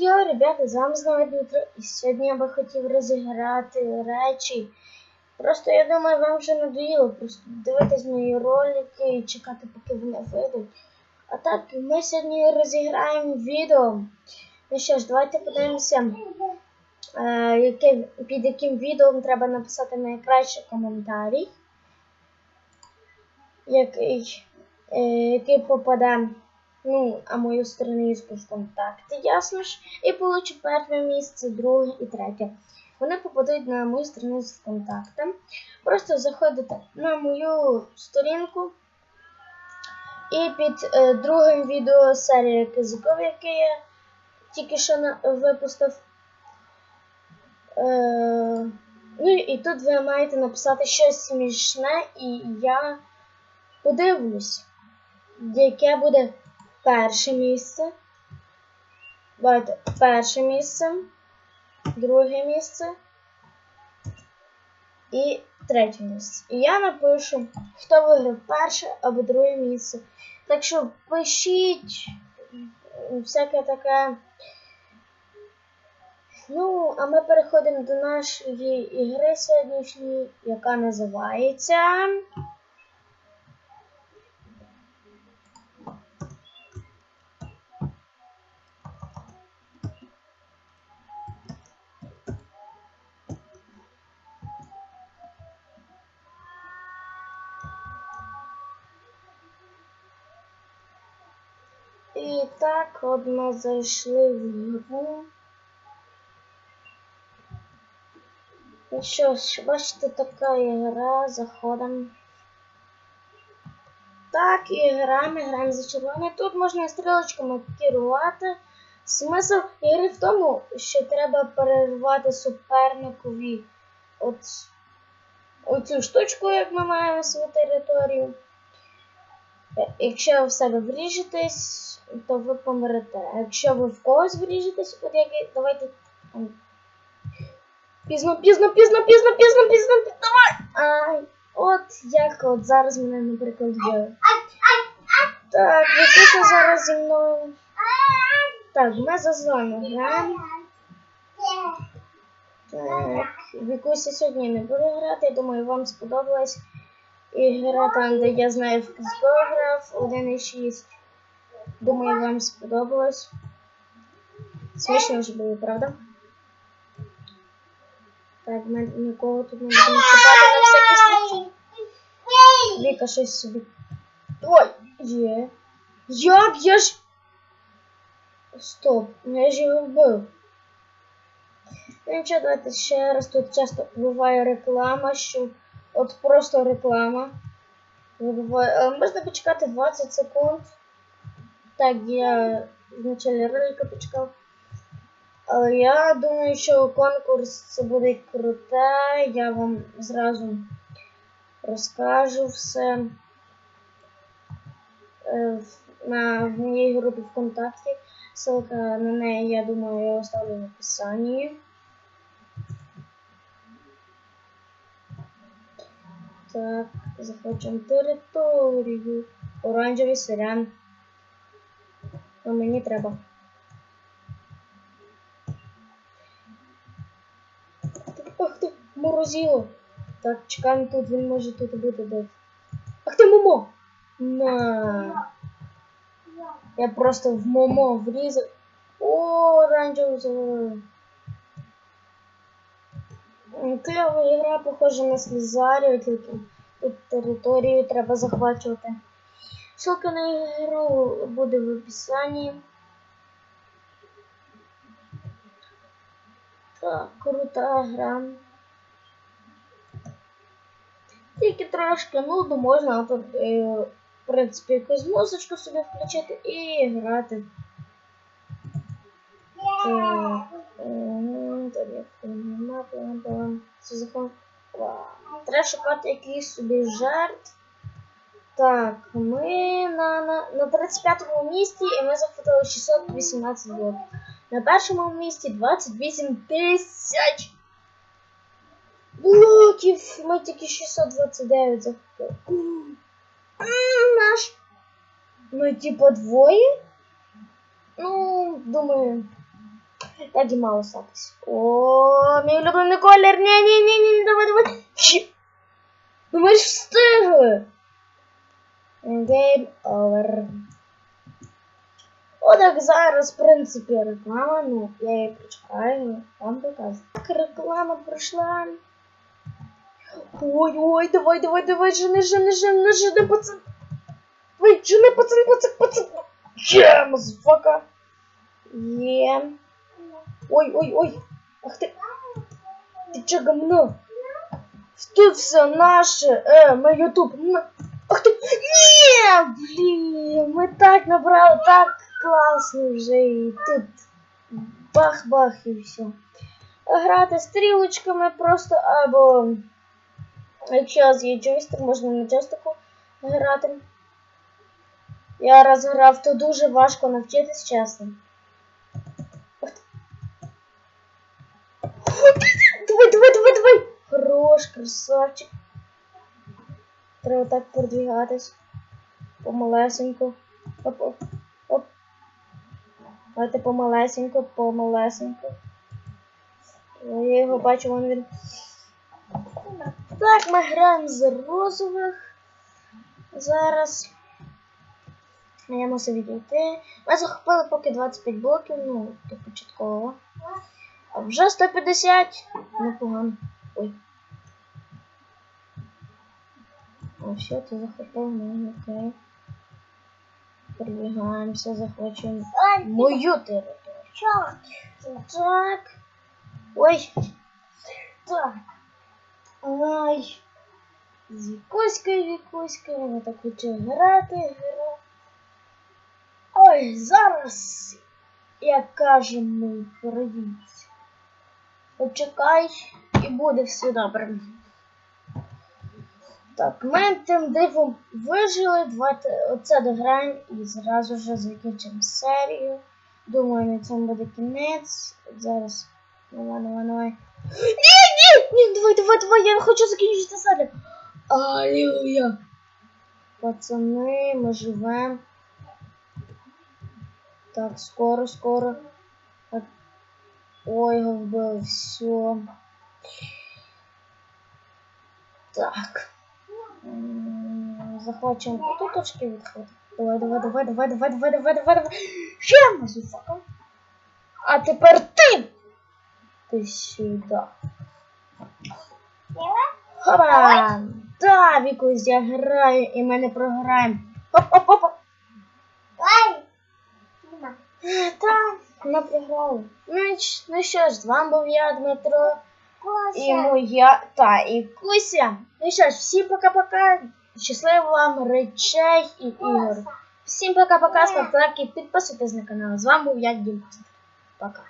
Йо-йо, ребята, з вами знову Дмитро. І сьогодні я би хотів розіграти речі. Просто я думаю, вам вже надоїло просто дивитись мої ролики і чекати, поки вони вийдуть. А так, ми сьогодні розіграємо відео. Ну що ж, давайте подивимося, е, яке, під яким відео треба написати найкращий коментарій, який, е, який попаде ну, а мою страничку в контакті, ясно ж, і получу перше місце, друге і третє. Вони попадуть на мою страницю в контакти. Просто заходите на мою сторінку. І під е, другим відео серія Кизиков, яке я тільки що на, випустив. Е, ну і тут ви маєте написати щось смішне, і я подивлюсь, яке буде перше місце. Давайте перше місце, друге місце і третє місце. І я напишу, хто виграв перше або друге місце. Так що пишіть всяке таке. Ну, а ми переходимо до нашої ігри сьогоднішньої, яка називається. І так от ми зайшли в гру. І що ж, бачите, така ігра, заходимо. Так, і граємо, граємо за червоне. Тут можна стрілочками керувати. Смисл ігри в тому, що треба перервати суперникові от оцю штучку, як ми маємо свою територію. Якщо ви в себе вріжетесь, то ви помрете. А якщо ви в когось вріжетесь, от як давайте. Пізно, пізно, пізно, пізно, пізно, пізно, давай! Ай, от як от зараз мене, наприклад, вбили. Так, Вікуся зараз зі мною. Так, ми за зону граємо. Так, Вікуся сьогодні не буде грати, я думаю, вам сподобалось. Ігра там, де я знаю грав 1.6. Думаю, вам сподобалось. Смішно вже було, правда? Так, ми нікого тут не будемо чекати на всякий случай. Віка щось собі. Ой, є. Як я ж. Стоп, я ж його вбив. Ну нічого, давайте ще раз тут часто буває реклама, що от просто реклама. Можна почекати 20 секунд. Так, я в началі ролика почекав. Але я думаю, що конкурс це буде круте. Я вам зразу розкажу все на в моїй групі ВКонтакті. Ссылка на неї, я думаю, я оставлю в описанні. Так, захочемо територію. Оранжевий селян. Ну, мені треба. Ах ти, морозило. Так, чекаємо тут, він може тут бути. Ах ти Момо! На. Я просто в Момо врізав. О, оранжевий. Кльова ігра, похожа на Слізарію, тільки тут територію треба захвачувати. Ссылка на ігру буде в описанні. Так, крута гра. Тільки трошки нудно можна е, в принципі, якусь музичку собі включити і грати. Так, це закон. Треба шукати якийсь собі жарт. Так, ми на на, на 35-му місці і ми захватили 618 блоків. На першому місці 28 тисяч блоків. Ми тільки 629 захопили. Наш. Ми типу двоє. Ну, думаю. І мало статись. О, мій улюблений колір. Ні, ні, ні, ні, давай, давай. Ну ми ж встигли. Game over. О, так зараз, в принципі, реклама, ну, я її прочекаю, вам показую. Так, реклама пройшла. Ой, ой, давай, давай, давай, жени, жени, жени, жени, пацан. Ой, жени, пацан, пацан, пацан. Є, мазфака. Є. Ой, ой, ой. Ах ти. Ти чо гамно? Тут все наше. Е, ми ютуб. Ах ти. Ні, блін, ми так набрали, так класно вже і тут бах-бах і все. Грати стрілочками просто або якщо є джойстик, можна на джойстику грати. Я раз грав, то дуже важко навчитись, чесно. Хорош, красавчик. Треба так продвігатись. Помалесенько. Оп, оп, оп. Давайте помалесенько, помалесенько. Я його бачу, вон він. Так, ми граємо з розових. Зараз. Я мусив відійти. Ми захопили поки 25 блоків, ну, то початково. А вже 150. Непогано. Ой. О, все, ты захватил мою территорию. Прибегаемся, захвачиваем мою территорию. Так. Ой. Так. Ой. Вікуська, вікуська, вона так хоче грати, грати. Ой, зараз, як каже, кажемо, пройдіться. Почекай і буде все добре. Так, ми тим дивом вижили, давайте оце дограємо і зразу ж закінчимо серію. Думаю, на цьому буде кінець. Зараз. Давай, давай, давай. Ні, ні! Ні, давай, давай, давай, я хочу закінчити серію. Алілуя! Пацани, ми живемо. Так, скоро, скоро. Ой, його вбили, все. Так. М, Захочемо куточки відходити. Давай, давай, давай, давай, давай, давай, давай, давай, давай. Ще мазуфака. А тепер ти! Ти сюди. Хоба! Да, Вікусь, я граю, і ми не програємо. Хоп-хоп-хоп. Так, ми програли. Ну, ну що ж, з вами був я, Дмитро. І моя та і Куся. Ну що ж, всім пока-пока. Щасливо вам речей і ігор. Всім пока-пока, ставте лайки, підписуйтесь на канал. З вами був я, Дім. Пока.